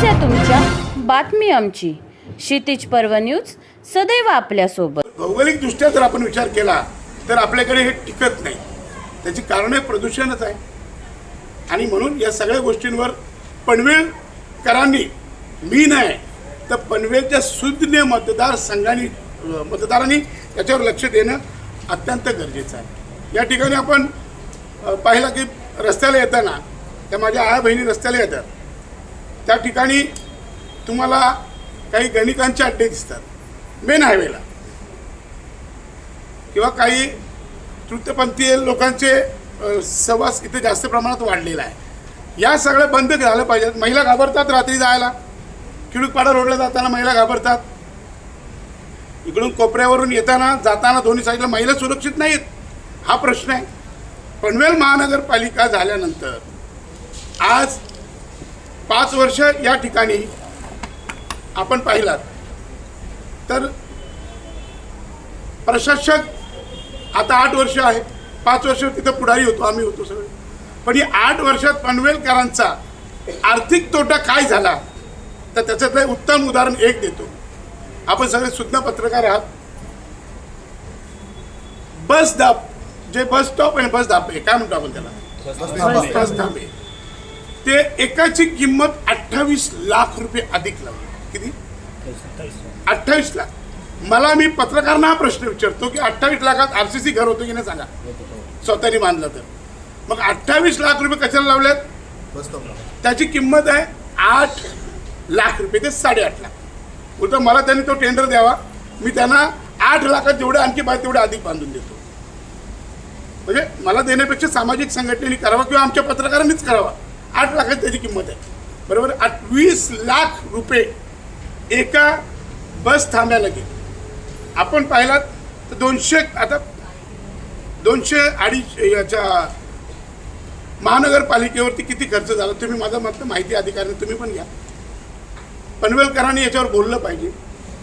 समस्या तुमच्या. बातमी आमची. क्षितिज पर्व न्यूज सदैव आपल्यासोबत. भौगोलिक दृष्ट्या जर आपण विचार केला तर आपल्याकडे हे टिकत नाही. त्याची कारणे प्रदूषणच आहे. आणि म्हणून या सगळ्या गोष्टींवर पनवेलकरांनी मी नाही तर पनवेलच्या सुज्ञ मतदारसंघांनी मतदारांनी त्याच्यावर लक्ष देणं अत्यंत गरजेचं आहे. या ठिकाणी आपण पाहिलं की रस्त्याला येताना त्या माझ्या आया बहिणी रस्त्याला येतात. त्या ठिकाणी तुम्हाला काही गणिकांचे अड्डे दिसतात मेन हायवेला किंवा काही तृतीयपंथीय लोकांचे सहवास इथे जास्त प्रमाणात वाढलेला आहे. या सगळं बंद झालं पाहिजेत. महिला घाबरतात रात्री जायला. खिडूकपाडा रोडला जाताना महिला घाबरतात. इकडून कोपऱ्यावरून येताना जाताना दोन्ही साईडला महिला सुरक्षित नाहीत हा प्रश्न आहे. पनवेल महानगरपालिका झाल्यानंतर आज पाच वर्ष या ठिकाणी आपण पाहिलात. तर प्रशासक आता आठ वर्ष आहे पाच वर्ष तिथं पुढारी होतो आम्ही होतो सगळे. पण ही आठ वर्षात पनवेलकरांचा आर्थिक तोटा काय झाला तर त्याच्यातलं उत्तम उदाहरण एक देतो. आपण सगळे सुज्ञ पत्रकार आहात. बस दाब जे बस स्टॉप आणि बस धाबे काय म्हणतो आपण त्याला? बस धाबे ते एकाची किंमत अठ्ठावीस लाख रुपये अधिक लागली किती? अठ्ठावीस लाख. मला मी पत्रकारांना हा प्रश्न विचारतो की अठ्ठावीस लाखात आर सी सी घर होतं की नाही सांगा? स्वतःने मानलं तर. मग अठ्ठावीस लाख रुपये कशाला लावल्यात त्याची किंमत आहे आठ लाख रुपये ते साडेआठ लाख. उलट मला त्यांनी तो टेंडर द्यावा. मी त्यांना आठ लाखात जेवढे आणखी पाहिजे तेवढे अधिक बांधून देतो. म्हणजे मला देण्यापेक्षा सामाजिक संघटनेने करावा किंवा आमच्या पत्रकारांनीच करावा. आठ लाखात त्याची किंमत आहे. बरोबर? आठ वीस लाख रुपये एका बस थांब्याला गेले. आपण पाहिलात तर दोनशे आता दोनशे अडीच याच्या महानगरपालिकेवरती किती खर्च झाला तुम्ही माझा मात्र माहिती अधिकारी तुम्ही पण घ्या. पनवेलकरांनी याच्यावर बोललं पाहिजे.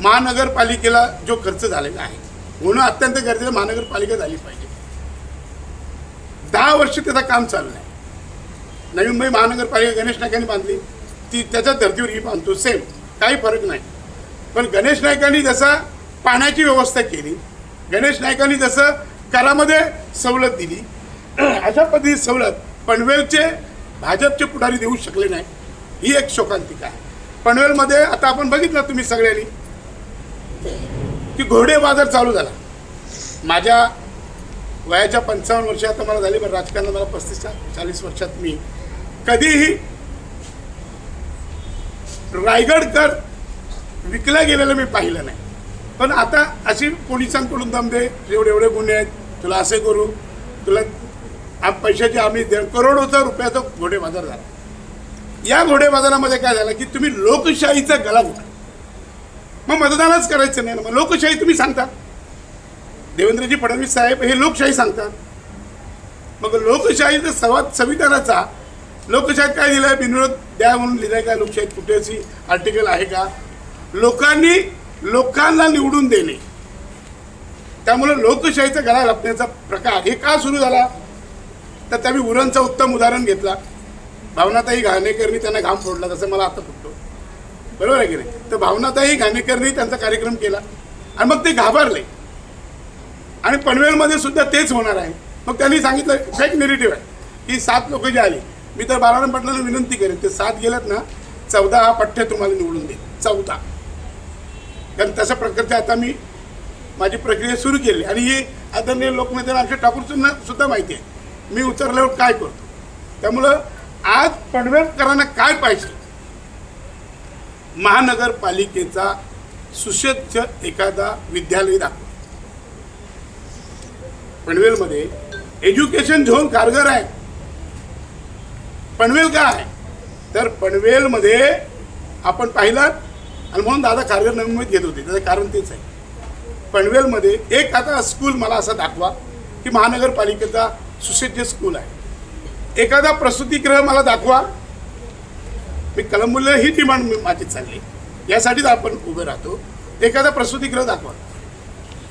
महानगरपालिकेला जो खर्च झालेला आहे म्हणून अत्यंत गरजेचं महानगरपालिका झाली पाहिजे. दहा वर्ष त्याचं काम चालू आहे नवी मुंबई महानगरपालिका गणेश नायकांनी बांधली. ती त्याच्या धर्तीवर ही बांधतो. सेम काही फरक नाही. पण गणेश नायकांनी जसा पाण्याची व्यवस्था केली गणेश नायकांनी जसं करामध्ये सवलत दिली अशा पद्धतीची सवलत पनवेलचे भाजपचे पुढारी देऊ शकले नाही. ही एक शोकांतिका आहे. पनवेलमध्ये आता आपण बघितलं तुम्ही सगळ्यांनी की घोडे बाजार चालू झाला. माझ्या वयाच्या पंचावन्न वर्ष आता मला झाली पण राजकारणात मला पस्तीस चाळीस वर्षात मी कधीही रायगडकर विकला गेलेलं मी पाहिलं नाही. पण आता अशी पोलिसांकडून दमदे एवढे एवढे गुन्हे आहेत तुला असे करू तुला आ- पैशाची आम्ही दे करोडोचा रुपयाचा घोडे बाजार झाला. या घोडे बाजारामध्ये काय झालं की तुम्ही लोकशाहीचा गला घोटा मग मतदानच करायचं नाही ना मग लोकशाही तुम्ही सांगता. देवेंद्रजी फडणवीस साहेब हे लोकशाही सांगतात. मग लोकशाहीचा संवाद संविधानाचा लोकशाहीत काय दिलं आहे बिनविरोध द्या म्हणून लिहिलं आहे का लोकशाहीत कुठेची आर्टिकल आहे का? लोकांनी लोकांना निवडून देणे. त्यामुळे लोकशाहीचा गळा लपण्याचा प्रकार हे का सुरू झाला? तर त्या मी उरणचं उत्तम उदाहरण घेतला. भावनाताई घाणेकरनी त्यांना घाम फोडला तसं मला आता फुटतो. बरोबर आहे की नाही? तर भावनाताई घाणेकरनी त्यांचा कार्यक्रम केला आणि मग ते घाबरले. आणि पनवेलमध्ये सुद्धा तेच होणार आहे. मग त्यांनी सांगितलं फेक नेरेटिव्ह आहे. की सात लोक जे आली मी तर बाळाराम पाटलांना विनंती करेन ते सात गेलेत ना चौदा हा पठ्य तुम्हाला निवडून देईल चौदा. कारण तशा प्रकारचे आता मी माझी प्रक्रिया सुरू केली. आणि हे आदरणीय लोकनेते आमच्या ठाकूरचं सुद्धा माहिती आहे. मी उतरल्यावर काय करतो? त्यामुळं आज पनवेलकरांना काय पाहिजे? महानगरपालिकेचा सुसज्ज एखादा विद्यालय दाखवा. पनवेलमध्ये एज्युकेशन झोन कारगर आहे. पनवेल काय तर पनवेलमध्ये आपण पाहिलं आणि म्हणून दादा कारगर नवीन मुंबईत घेत होते. त्याचं कारण तेच आहे. पनवेलमध्ये एक आता स्कूल मला असा दाखवा की महानगरपालिकेचा सुसज्ज स्कूल आहे. एखादा प्रसूतिगृह मला दाखवा. मी कलमूल्य ही डिमांड माझी चालली. यासाठीच आपण उभे राहतो. एखादा प्रसूतिगृह दाखवा.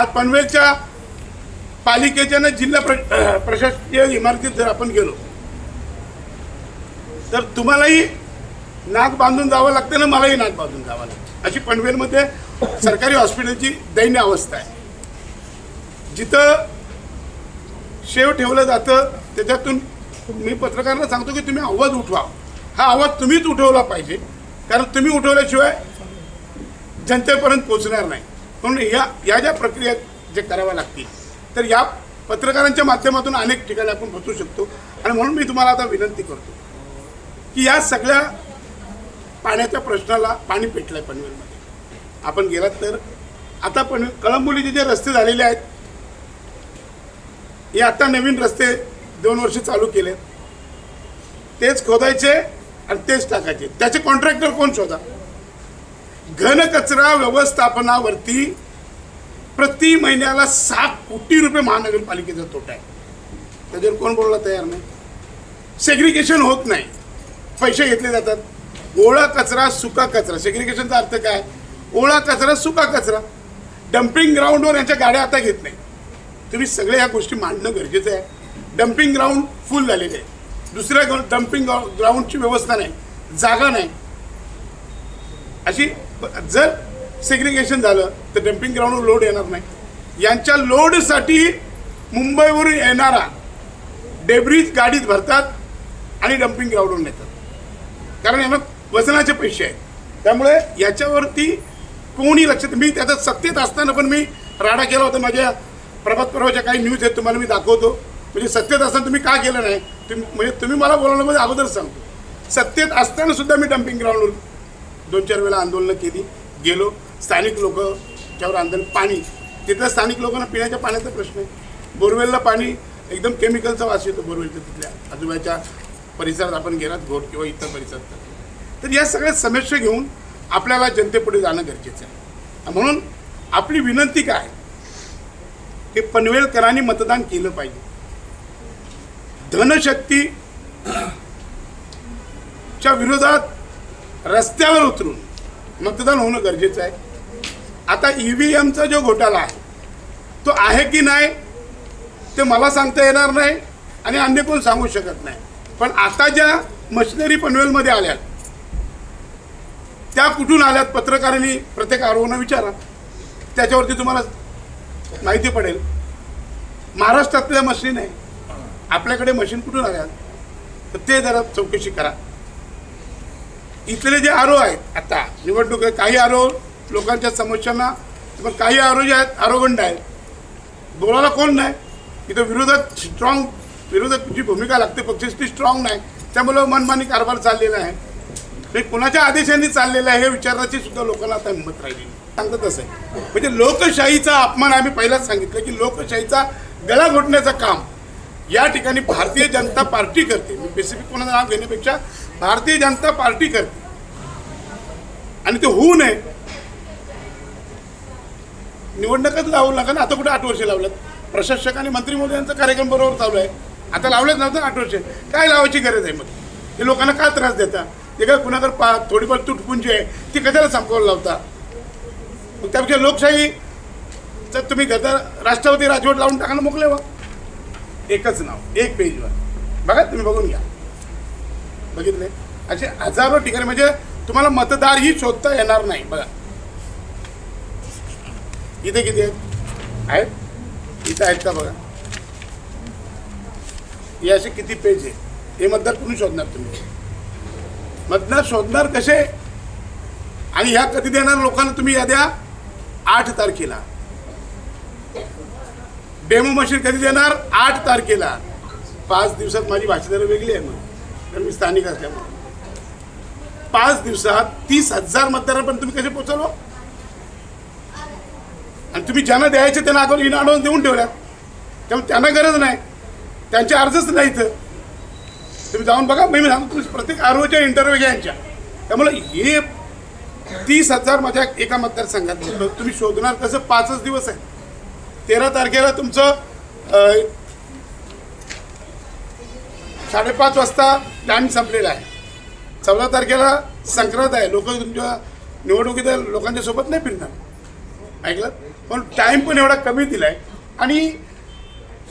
आज पनवेलच्या पालिकेच्या ना जिल्हा प्र प्रशासकीय इमारतीत जर आपण गेलो तर तुम्हालाही नाक बांधून जावं लागतं ना मलाही नाक बांधून जावं लागतं. अशी पनवेलमध्ये सरकारी हॉस्पिटलची दैन्य अवस्था आहे. जिथं शेव ठेवलं जातं त्याच्यातून मी पत्रकारांना सांगतो की तुम्ही आवाज उठवा. हा आवाज तुम्हीच उठवला पाहिजे. कारण तुम्ही उठवल्याशिवाय जनतेपर्यंत पोहोचणार नाही. म्हणून या या ज्या प्रक्रिया जे कराव्या लागतील तर या पत्रकारांच्या माध्यमातून अनेक ठिकाणी आपण पोचू शकतो. आणि म्हणून मी तुम्हाला आता विनंती करतो. की या सगळ्या पाण्याच्या प्रश्नाला पाणी पेटलं आहे पनवेलमध्ये. आपण गेलात तर आता पण कळंबोलीचे जे रस्ते झालेले आहेत हे आता नवीन रस्ते दोन वर्ष चालू केले तेच खोदायचे आणि तेच टाकायचे. त्याचे कॉन्ट्रॅक्टर कोण शोधा? घनकचरा व्यवस्थापनावरती प्रति महिन्याला सात कोटी रुपये महानगरपालिकेचा तोटा आहे. त्याच्यावर कोण बोलला तयार नाही? सेग्रिगेशन होत नाही. पैसे घेतले जातात. ओळा कचरा सुका कचरा. सेग्रिगेशनचा अर्थ काय? ओळा कचरा सुका कचरा. डम्पिंग ग्राउंडवर यांच्या गाड्या आता घेत नाही तुम्ही सगळ्या ह्या गोष्टी मांडणं गरजेचं आहे. डम्पिंग ग्राउंड फुल झालेले आहे. दुसऱ्या डम्पिंग ग्राउंडची व्यवस्था नाही. जागा नाही. अशी जर सेग्रिगेशन झालं तर डम्पिंग ग्राउंडवर लोड येणार नाही. यांच्या लोडसाठी मुंबईवरून येणारा डेब्रीज गाडीत भरतात आणि डम्पिंग ग्राउंडवर नेतात. कारण यांना वजनाचे पैसे आहेत. त्यामुळे याच्यावरती कोणी लक्ष मी त्याच्यात सत्तेत असताना पण मी राडा केला होता. माझ्या प्रभात परवाच्या काही न्यूज आहेत तुम्हाला मी दाखवतो. म्हणजे सत्तेत असताना तुम्ही का केलं नाही? तुम्ही म्हणजे तुम्ही मला बोलवण्यामध्ये अगोदर सांगतो. सत्तेत असताना सुद्धा मी डम्पिंग ग्राउंडवर दोन चार वेळा आंदोलनं केली. गेलो. स्थानिक लोक त्यावर आंदोलन पाणी. तिथल्या स्थानिक लोकांना पिण्याच्या पाण्याचा प्रश्न आहे. बोरवेलला पाणी एकदम केमिकलचा वास येतो बोरवेलच्या तिथल्या आजूबाजूच्या परिसरात आपण गेलात घोट किंवा इतर परिसरात तर. या सगळ्या समस्या घेऊन आपल्याला जनतेपुढे जाणं गरजेचं आहे. म्हणून आपली विनंती काय? आहे? हे पनवेलकरांनी मतदान केलं पाहिजे. धनशक्ती च्या विरोधात रस्त्यावर उतरून मतदान होणं गरजेचं आहे. आता ई व्ही एमचा जो घोटाळा आहे तो आहे की नाही ते मला सांगता येणार नाही आणि अन्य कोण सांगू शकत नाही. पण आता ज्या मशिनरी पनवेलमध्ये आल्या त्या कुठून आल्यात पत्रकारांनी? प्रत्येक आरोहना विचारा. त्याच्यावरती तुम्हाला माहिती पडेल. महाराष्ट्रातल्या मशीन आहे आपल्याकडे मशीन कुठून आल्यात? तर ते जरा चौकशी करा. इथले जे आरो आहेत आता निवडणूक आहे काही आरो लोकांच्या समस्यांना पण काही आरो जे आहेत आरोगंड आहेत. बोलायला कोण नाही? इथं विरोधात स्ट्रॉंग विरोधकची भूमिका लागते पक्षश्री स्ट्रॉंग नाही. त्यामुळं मनमानी कारभार चाललेला आहे. हे कुणाच्या आदेशाने चाललेला आहे हे विचारण्याची सुद्धा लोकांना आता हिंमत राहिली नाही. तसं आहे. म्हणजे लोकशाहीचा अपमान आम्ही पहिलाच सांगितलं की लोकशाहीचा गळा घोटण्याचं काम या ठिकाणी भारतीय जनता पार्टी करते. मी स्पेसिफिक कोणाचं नाव घेण्यापेक्षा भारतीय जनता पार्टी करते. आणि ते होऊ नये. निवडणुकच लावू नका आता कुठे आठ वर्ष लावल्यात? प्रशासक आणि मंत्री मोदयांचा कार्यक्रम बरोबर चालू आहे. आता लावलंच नव्हतं अठराशे काय लावायची गरज आहे मग? हे लोकांना का त्रास देता? ते काय कुणाकडे पा थोडीफार तुटपुंजी आहे ती कशाला संपवायला लावता? मग त्यापेक्षा लोकशाही तर तुम्ही गदा राष्ट्रपती राजवट लावून टाकायला मोकले वा एकच नाव एक पेजवर बघा तुम्ही बघून घ्या. बघितले? असे हजारो ठिकाणी म्हणजे तुम्हाला मतदारही शोधता येणार नाही. बघा. इथे किती आहेत? आहेत? इथं आहेत का बघा? हे असे किती पेज आहे हे मतदार कुणी शोधणार तुम्ही? मतदार शोधणार कसे? आणि ह्या कधी देणार लोकांना तुम्ही या द्या आठ तारखेला. डेमो मशीन कधी देणार? आठ तारखेला. पाच दिवसात माझी भाषा वेगळी आहे मग. तर मी स्थानिक असल्यामुळे. पाच दिवसात तीस हजार मतदारांपर्यंत तुम्ही कसे पोहोचलो? आणि तुम्ही ज्यांना द्यायचे त्यांना अगोदर इन ॲडव्हान्स देऊन ठेवल्यात. त्यामुळे त्यांना गरज नाही. त्यांचे अर्जच नाही इथं. तुम्ही जाऊन बघा मी सांगतो तुम्ही प्रत्येक आरोच्या इंटरव्ह्यू घ्या यांच्या. त्यामुळे हे तीस हजार माझ्या एका मतदारसंघात तुम्ही शोधणार कसं? पाचच दिवस आहे तेरा तारखेला तुमचं साडेपाच वाजता टाईम संपलेला आहे. चौदा तारखेला संक्रांत आहे. लोक तुमच्या निवडणुकीत लोकांच्या सोबत नाही फिरणार. ऐकलं? पण टाईम पण एवढा कमी दिला आहे आणि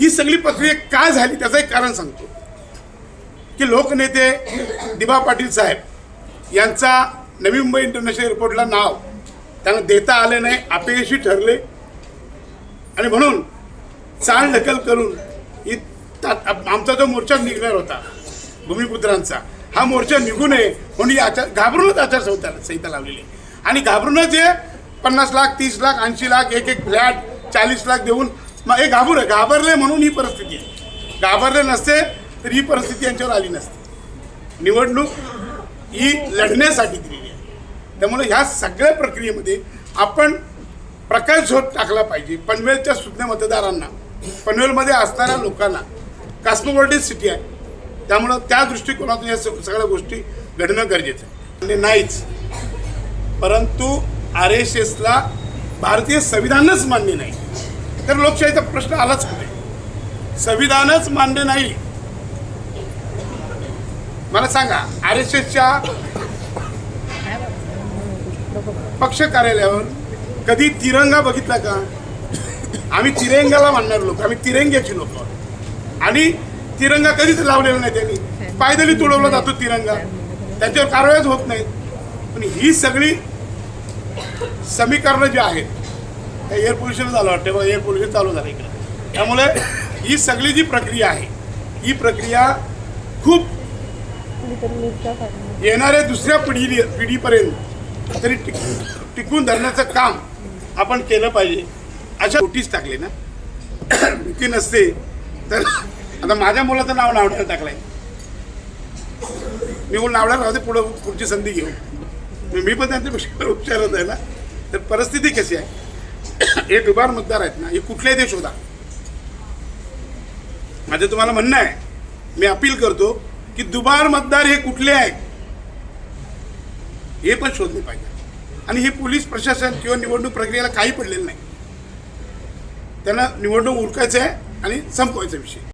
ही सगळी प्रक्रिया का झाली त्याचं एक कारण सांगतो. की लोकनेते दिबा पाटील साहेब यांचा नवी मुंबई इंटरनॅशनल एअरपोर्टला नाव त्यांना देता आले नाही अपयशी ठरले. आणि म्हणून चाल ढकल करून ही आमचा जो मोर्चा निघणार होता भूमिपुत्रांचा हा मोर्चा निघू नये म्हणून ही आचार घाबरूनच आचारसंहिता संहिता लावलेली आणि घाबरूनच हे पन्नास लाख तीस लाख ऐंशी लाख एक एक फ्लॅट चाळीस लाख देऊन मग हे घाबरू घाबरले म्हणून ही परिस्थिती आहे. घाबरले नसते तर ही परिस्थिती यांच्यावर आली नसते. निवडणूक ही लढण्यासाठी दिलेली आहे. त्यामुळे ह्या सगळ्या प्रक्रियेमध्ये आपण प्रकाश झोत टाकला पाहिजे. पनवेलच्या सुज्ञ मतदारांना पनवेलमध्ये असणाऱ्या लोकांना. कॉस्मोपॉलिटन सिटी आहे. त्यामुळं त्या दृष्टिकोनातून या सगळ्या गोष्टी घडणं गरजेचं आहे. आणि नाहीच. परंतु आर एस एसला भारतीय संविधानच मान्य नाही. तर लोकशाहीचा प्रश्न आलाच कुठे? संविधानच मान्य नाही. मला सांगा आर एस एसच्या पक्ष कार्यालयावर कधी तिरंगा बघितला का? आम्ही तिरंगाला मानणार लोक आम्ही तिरंग्याची लोक आणि तिरंगा कधीच लावलेला नाही त्यांनी. पायदली तुडवला जातो तिरंगा. त्यांच्यावर कारवाईच होत नाही. पण ही सगळी समीकरणं जी आहेत त्या एअर पोल्युशन झालं वाटतं एअर पोल्युशन चालू झालं इकडे. त्यामुळे ही सगळी जी प्रक्रिया आहे ही प्रक्रिया खूप येणाऱ्या दुसऱ्या पिढी पिढीपर्यंत तरी टिक टिकून धरण्याचं काम आपण केलं पाहिजे. अशा नोटीस टाकले ना. भीती नसते. तर आता माझ्या मुलाचं नाव नावड्याला टाकलंय. मी बोल नावड्याला राहते पुढं पुढची संधी घेऊ. मी मी पण त्यांच्यापेक्षा उपचारत आहे ना. तर परिस्थिती कशी आहे? हे दुबार मतदार आहेत ना हे कुठल्याही देश होता. माझं तुम्हाला म्हणणं आहे मी अपील करतो की दुबार मतदार हे कुठले आहेत हे पण शोधले पाहिजे. आणि हे पोलीस प्रशासन किंवा निवडणूक प्रक्रियेला काही पडलेलं नाही. त्यांना निवडणूक उरकायचं आहे आणि संपवायचा विषय.